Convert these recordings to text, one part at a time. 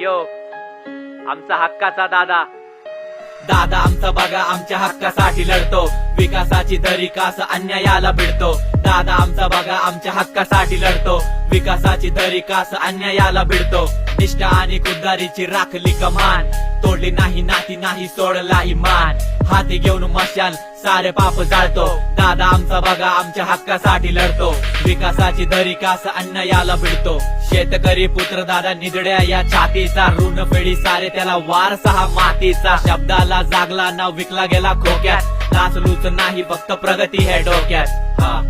यो आमचा हक्काचा दादा. दादा आमचा बघा आमच्या हक्कासाठी लढतो. विकासाची दरी कास अन्यायाला भिडतो. दादा आमचा बघा आमच्या हक्कासाठी लढतो. विकासाची दरी कास अन्यायाला भिडतो. निष्ठा आणि खुद्दारीची राखली कमान. तोडली नाही नाती नाही सोडलाही मान. हाती घेऊन मशाल सारे पाप जाळतो. दादा आमचा बघा आमच्या हक्कासाठी लढतो. विकासाची दरी कास अन्यायाला भिडतो. शेतकरी पुत्र दादा निजड्या या छातीचा. ऋण फेडी सारे त्याला वारसा हा मातीचा. शब्दाला जागला ना विकला गेला खोक्यात. नाचलूच नाही फक्त प्रगती है डोक्यात. हा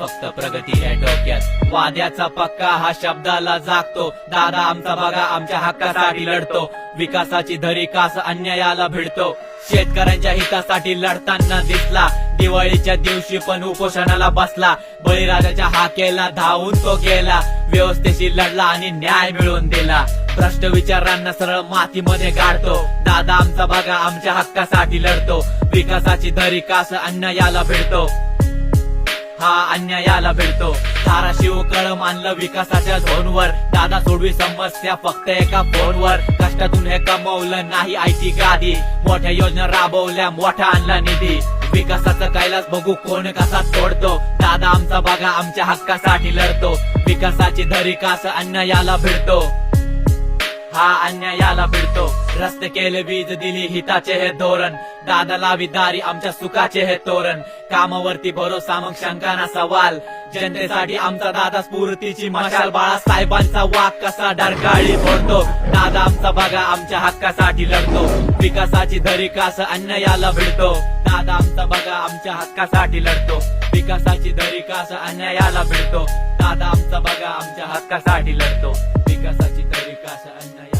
फक्त प्रगती है डोक्यात. वाद्याचा पक्का हा शब्दाला जागतो. दादा आमचा बघा आमच्या हक्कासाठी लढतो. विकासाची धरी कास अन्यायाला भिडतो. शेतकऱ्यांच्या हितासाठी लढताना दिसला. दिवाळीच्या दिवशी पण उपोषणाला बसला. बळीराजाच्या हाकेला धावून तो गेला. व्यवस्थेशी लढला आणि न्याय मिळवून दिला. भ्रष्ट विचारांना सरळ मातीमध्ये गाडतो. दादा आमचा बघा आमच्या हक्कासाठी लढतो. विकासाची धरी कास अन्यायाला भेटतो हा अन्यायाला भेटतो धाराशिव कळम आणलं विकासाच्या झोनवर. दादा सोडवी समस्या फक्त एका फोनवर. कष्टातून हे कमवलं नाही आयटी गादी. मोठ्या योजना राबवल्या मोठा आणला निधी. विकासाचा कैलास बघू कोण कसा तोडतो दादा आमचा बघा आमच्या हक्कासाठी लढतो. विकासाची धरी कास अन्यायाला भिडतो. हा अन्यायाला भिडतो. रस्ते केले वीज दिली हिताचे हे धोरण. दादाला विदारी आमच्या सुखाचे हे तोरण. कामावरती भरोसा मग शंकाना सवाल. जनतेसाठी आमचा दादा स्फूर्तीची मशाल. बाळा साहेबांचा वाक कसा डरकाळी फोडतो? दादा आमचा बघा आमच्या हक्कासाठी लढतो. विकासाची धरी कास अन्यायाला भिडतो. दादा आमचा बघा आमच्या हक्कासाठी लढतो. विकासाची दरी कास अन्यायाला भेटतो दादा आमचा बघा आमच्या हक्कासाठी लढतो. विकासाची दरी कास अन्याय